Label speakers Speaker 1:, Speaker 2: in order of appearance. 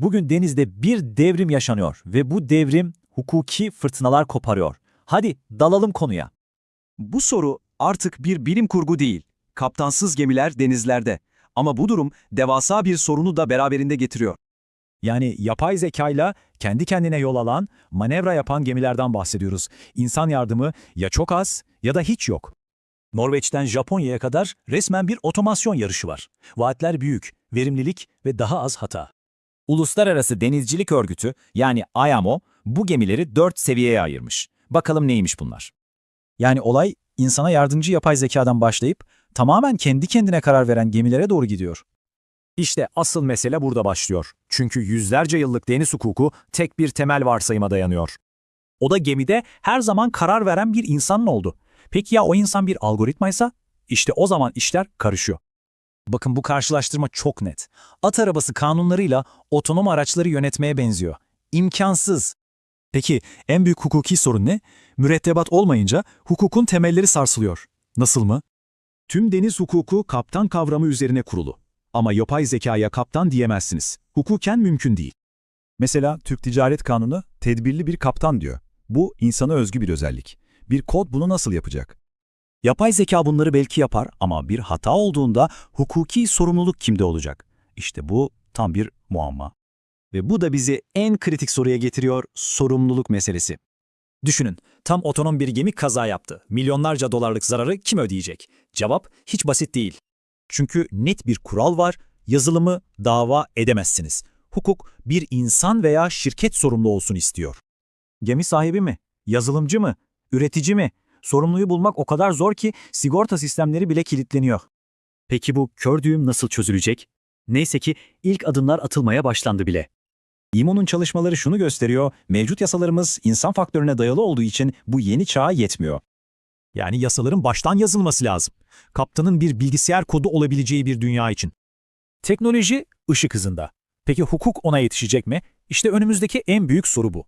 Speaker 1: Bugün denizde bir devrim yaşanıyor ve bu devrim hukuki fırtınalar koparıyor. Hadi dalalım konuya.
Speaker 2: Bu soru artık bir bilim kurgu değil. Kaptansız gemiler denizlerde. Ama bu durum devasa bir sorunu da beraberinde getiriyor.
Speaker 3: Yani yapay zekayla kendi kendine yol alan, manevra yapan gemilerden bahsediyoruz. İnsan yardımı ya çok az ya da hiç yok. Norveç'ten Japonya'ya kadar resmen bir otomasyon yarışı var. Vaatler büyük, verimlilik ve daha az hata.
Speaker 1: Uluslararası Denizcilik Örgütü yani IMO bu gemileri dört seviyeye ayırmış. Bakalım neymiş bunlar?
Speaker 3: Yani olay insana yardımcı yapay zekadan başlayıp tamamen kendi kendine karar veren gemilere doğru gidiyor. İşte asıl mesele burada başlıyor. Çünkü yüzlerce yıllık deniz hukuku tek bir temel varsayıma dayanıyor. O da gemide her zaman karar veren bir insanın oldu. Peki ya o insan bir algoritmaysa? İşte o zaman işler karışıyor. Bakın bu karşılaştırma çok net. At arabası kanunlarıyla otonom araçları yönetmeye benziyor. İmkansız. Peki en büyük hukuki sorun ne? Mürettebat olmayınca hukukun temelleri sarsılıyor. Nasıl mı? Tüm deniz hukuku kaptan kavramı üzerine kurulu. Ama yapay zekaya kaptan diyemezsiniz. Hukuken mümkün değil.
Speaker 4: Mesela Türk Ticaret Kanunu tedbirli bir kaptan diyor. Bu insana özgü bir özellik. Bir kod bunu nasıl yapacak?
Speaker 3: Yapay zeka bunları belki yapar ama bir hata olduğunda hukuki sorumluluk kimde olacak? İşte bu tam bir muamma. Ve bu da bizi en kritik soruya getiriyor, sorumluluk meselesi. Düşünün, tam otonom bir gemi kaza yaptı. Milyonlarca dolarlık zararı kim ödeyecek? Cevap hiç basit değil. Çünkü net bir kural var, yazılımı dava edemezsiniz. Hukuk bir insan veya şirket sorumlu olsun istiyor. Gemi sahibi mi? Yazılımcı mı? Üretici mi? Sorumluyu bulmak o kadar zor ki sigorta sistemleri bile kilitleniyor. Peki bu kör düğüm nasıl çözülecek? Neyse ki ilk adımlar atılmaya başlandı bile. İMO'nun çalışmaları şunu gösteriyor, mevcut yasalarımız insan faktörüne dayalı olduğu için bu yeni çağa yetmiyor. Yani yasaların baştan yazılması lazım. Kaptanın bir bilgisayar kodu olabileceği bir dünya için. Teknoloji ışık hızında. Peki hukuk ona yetişecek mi? İşte önümüzdeki en büyük soru bu.